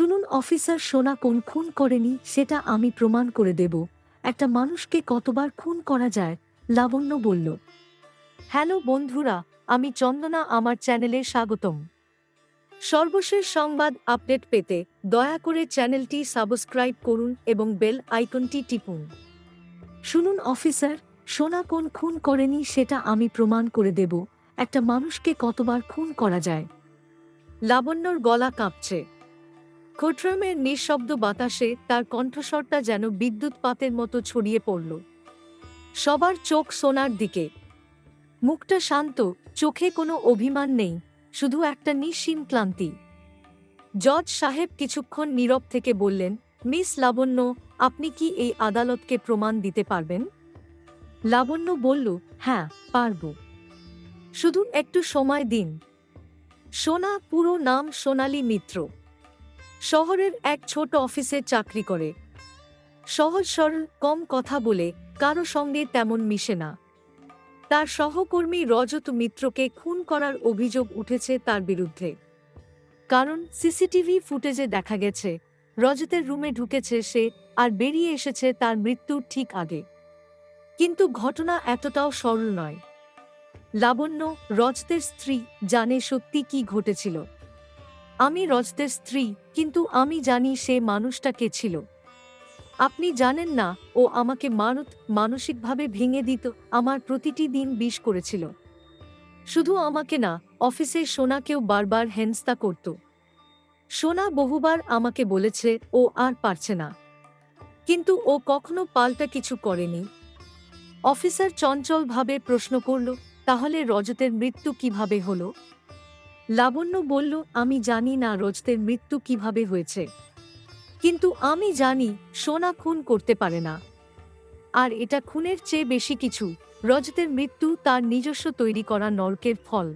শুনুন, অফিসার সোনা কোন খুন করেনি, সেটা আমি প্রমাণ করে দেব। একটা মানুষকে কতবার খুন করা যায়? লাবণ্য বলল। হ্যালো বন্ধুরা, আমি চন্দনা, আমার চ্যানেলে স্বাগতম। সর্বশেষ সংবাদ আপডেট পেতে দয়া করে চ্যানেলটি সাবস্ক্রাইব করুন এবং বেল আইকনটি টিপুন। শুনুন, অফিসার, সোনা কোন খুন করেনি, সেটা আমি প্রমাণ করে দেব। একটা মানুষকে কতবার খুন করা যায়? লাবণ্যর গলা কাঁপছে। খোট্রামের নিঃশব্দ বাতাসে তার কণ্ঠস্বরটা যেন বিদ্যুৎপাতের মতো ছড়িয়ে পড়ল। সবার চোখ সোনার দিকে। মুখটা শান্ত, চোখে কোনো অভিমান নেই, শুধু একটা নিঃসীম ক্লান্তি। জজ সাহেব কিছুক্ষণ নীরব থেকে বললেন, মিস লাবণ্য, আপনি কি এই আদালতকে প্রমাণ দিতে পারবেন? লাবণ্য বলল হ্যাঁ পারব। শুধু একটু সময় দিন। সোনা পুরো নাম সোনালী মিত্র। শহরের এক ছোট অফিসে চাকরি করে। সহজ সরল কম কথা বলে কারও সঙ্গে তেমন মিশে না। তার সহকর্মী রজত মিত্রকে খুন করার অভিযোগ উঠেছে তার বিরুদ্ধে। কারণ সিসিটিভি ফুটেজে দেখা গেছে, রজতের রুমে ঢুকেছে সে আর বেরিয়ে এসেছে তার মৃত্যুর ঠিক আগে। কিন্তু ঘটনা এতটাও সরল নয়। লাবণ্য রজতের স্ত্রী জানে সত্যি কি ঘটেছিল। আমি রজতের স্ত্রী, কিন্তু আমি জানি সে মানুষটা কে ছিল। আপনি জানেন না, ও আমাকে মানত মানসিকভাবে ভেঙে দিত, আমার প্রতিটি দিন বিষ করেছিল। শুধু আমাকে না অফিসে সোনাকেও বারবার হেনস্তা করত। সোনা বহুবার আমাকে বলেছে, ও আর পারছে না। কিন্তু ও কখনো পাল্টা কিছু করেনি। অফিসার চঞ্চলভাবে প্রশ্ন করল, তাহলে রজতের মৃত্যু কীভাবে হলো? লাবণ্য বলল, আমি জানি না রজতের মৃত্যু কীভাবে হয়েছে। কিন্তু আমি জানি সোনা খুন করতে পারে না। আর এটা খুনের চেয়ে বেশি কিছু। রজতের মৃত্যু তার নিজস্ব তৈরি করা নরকের ফল।